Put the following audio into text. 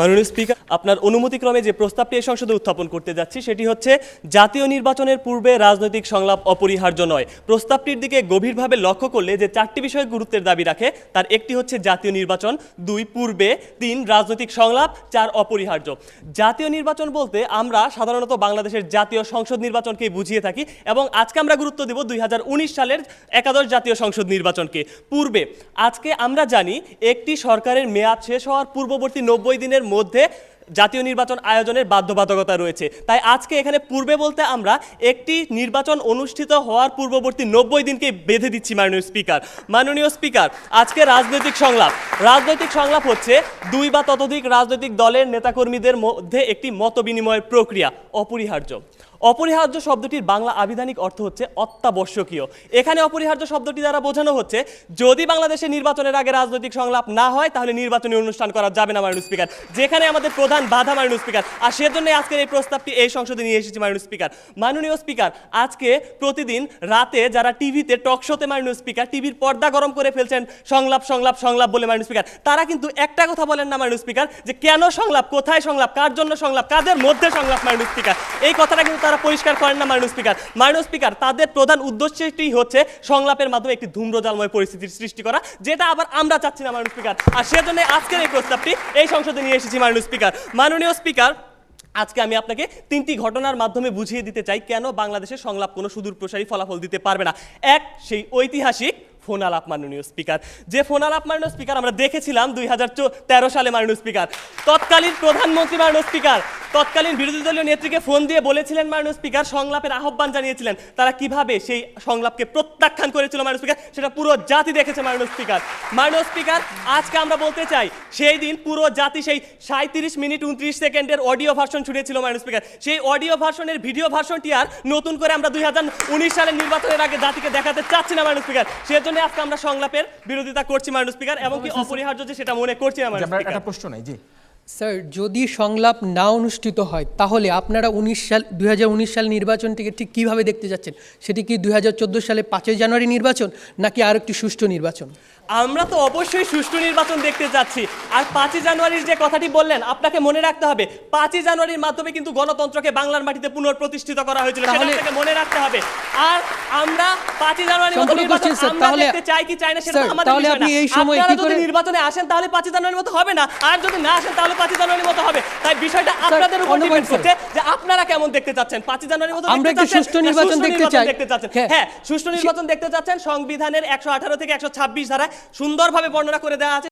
মাননীয় স্পিকার, আপনার অনুমতিক্রমে যে প্রস্তাবটি এই সংসদে উত্থাপন করতে যাচ্ছি, সেটি হচ্ছে জাতীয় নির্বাচনের পূর্বে রাজনৈতিক সংলাপ অপরিহার্য নয়। প্রস্তাবটির দিকে গভীরভাবে লক্ষ্য করলে যে চারটি বিষয়ে গুরুত্বের দাবি রাখে, তার একটি হচ্ছে জাতীয় নির্বাচন, দুই পূর্বে, তিন রাজনৈতিক সংলাপ, চার অপরিহার্য। জাতীয় নির্বাচন বলতে আমরা সাধারণত বাংলাদেশের জাতীয় সংসদ নির্বাচনকেই বুঝিয়ে থাকি এবং আজকে আমরা গুরুত্ব দেব দুই হাজার উনিশ সালের একাদশ জাতীয় সংসদ নির্বাচনকে। পূর্বে, আজকে আমরা জানি একটি সরকারের মেয়াদ শেষ হওয়ার পূর্ববর্তী নব্বই দিনের মধ্যে জাতীয় নির্বাচন আয়োজনের বাধ্যবাধকতা রয়েছে। তাই আজকে এখানে পূর্বে বলতে আমরা একটি নির্বাচন অনুষ্ঠিত হওয়ার পূর্ববর্তী নব্বই দিনকে বেঁধে দিচ্ছি মাননীয় স্পিকার। মাননীয় স্পিকার, আজকে রাজনৈতিক সংলাপ। রাজনৈতিক সংলাপ হচ্ছে দুই বা ততোধিক রাজনৈতিক দলের নেতাকর্মীদের মধ্যে একটি মত বিনিময়ের প্রক্রিয়া, অপরিহার্য। অপরিহার্য শব্দটির বাংলা আবিধানিক অর্থ হচ্ছে অত্যাবশ্যকীয়। এখানে অপরিহার্য শব্দটি দ্বারা বোঝানো হচ্ছে, যদি বাংলাদেশে নির্বাচনের আগে রাজনৈতিক সংলাপ না হয়, তাহলে নির্বাচনী অনুষ্ঠান করা যাবে না, মাননীয় স্পিকার। যেখানে আমাদের প্রধান বাধা, মাননীয় স্পিকার। আর সেজন্য আজকের এই প্রস্তাবটি এই সংসদে নিয়ে এসেছি, মাননীয় স্পিকার। মাননীয় স্পিকার, আজকে প্রতিদিন রাতে যারা টিভিতে টক শোতে স্পিকার, টিভির পর্দা গরম করে ফেলছেন, সংলাপ সংলাপ সংলাপ বলে, মাননীয় স্পিকার, তারা কিন্তু একটা কথা বলেন না, মাননীয় স্পিকার, যে কেন সংলাপ, কোথায় সংলাপ, কার জন্য সংলাপ, কাদের মধ্যে সংলাপ, মাননীয় স্পিকার? এই কথাটা কিন্তু তারা পরিষ্কার করেন না মাননীয় স্পিকার। মাননীয় স্পিকার, তাদের প্রধান উদ্দেশ্যটি হচ্ছে সংলাপের মাধ্যমে একটি ধূম্রজালময় পরিস্থিতির সৃষ্টি করা, যেটা আবার আমরা চাচ্ছি না মাননীয় স্পিকার। আর সেজন্য আজকের এই প্রস্তাবটি এই সংসদে নিয়ে এসেছি মাননীয় স্পিকার। মাননীয় স্পিকার, আজকে আমি আপনাকে তিনটি ঘটনার মাধ্যমে বুঝিয়ে দিতে চাই, কেন বাংলাদেশের সংলাপ কোনো সুদূর প্রসারী ফলাফল দিতে পারবে না? এক, সেই ঐতিহাসিক ফোন আলাপ মাননীয় স্পিকার। যে ফোন আলাপ মাননীয় স্পিকার, আমরা দেখেছিলাম দুই হাজার তেরো সালে মাননীয় স্পিকার। তৎকালীন প্রধানমন্ত্রী মাননীয় স্পিকার তৎকালীন বিরোধী দলীয় নেত্রীকে ফোন দিয়ে বলেছিলেন মাননীয় স্পিকার সংলাপের আহ্বান জানিয়েছিলেন। তারা কীভাবে সেই সংলাপকে প্রত্যাখ্যান করেছিল মাননীয় স্পিকার সেটা পুরো জাতি দেখেছে মাননীয় স্পিকার। মাননীয় স্পিকার আজকে আমরা বলতে চাই সেই দিন পুরো জাতি সেই সাঁত্রিশ মিনিট উনত্রিশ সেকেন্ডের অডিও ভার্সন শুনেছিল মাননীয় স্পিকার। সেই অডিও ভার্সনের ভিডিও ভার্সনটি আর নতুন করে আমরা দুই হাজার উনিশ সালের নির্বাচনের আগে জাতিকে দেখাতে চাচ্ছি না মাননীয় স্পিকার। সেজন্য আজকে আমরা সংলাপের বিরোধিতা করছি মাননীয় স্পিকার এবং কি অপরিহার্য যে সেটা মনে করছি না মাননীয় স্পিকার। একটা প্রশ্ন নাই জি। স্যার যদি সংলাপ না অনুষ্ঠিত হয়, তাহলে আপনারা উনিশ সাল দুই হাজার উনিশ সাল নির্বাচনটিকে ঠিক কীভাবে দেখতে যাচ্ছেন? সেটি কি দুই হাজার চোদ্দ সালে পাঁচই জানুয়ারি নির্বাচন, নাকি আর একটি সুষ্ঠু নির্বাচন? আমরা তো অবশ্যই সুষ্ঠু নির্বাচন দেখতে যাচ্ছি। আর পাঁচই জানুয়ারির যে কথাটি বললেন আপনাকে মনে রাখতে হবে পাঁচই জানুয়ারির মাধ্যমে কিন্তু গণতন্ত্রকে বাংলার মাটিতে পুনঃপ্রতিষ্ঠিত করা হয়েছিল সেটা আপনাকে মনে রাখতে হবে। আর আমরা পাঁচই জানুয়ারির মতো নির্বাচন আমরা দেখতে চাই কি চাই না সেটা আমাদের বিষয় না। আপনারা যদি নির্বাচনে আসেন তাহলে পাঁচই জানুয়ারির মতো হবে না। আর যদি না আসেন তাহলে পাঁচই জানুয়ারির মতো হবে। তাই বিষয়টা আপনাদের উপর ডিপেন্ড করছে যে আপনারা কেমন দেখতে চাচ্ছেন? পাঁচই জানুয়ারির মতো আমরা চাচ্ছেন সুষ্ঠু নির্বাচন দেখতে চাই। চাচ্ছেন। হ্যাঁ। হ্যাঁ সুষ্ঠু নির্বাচন দেখতে চাচ্ছেন সংবিধানের একশো আঠারো থেকে একশো ছাব্বিশ ধারায় সুন্দরভাবে বর্ণনা করে দেওয়া আছে।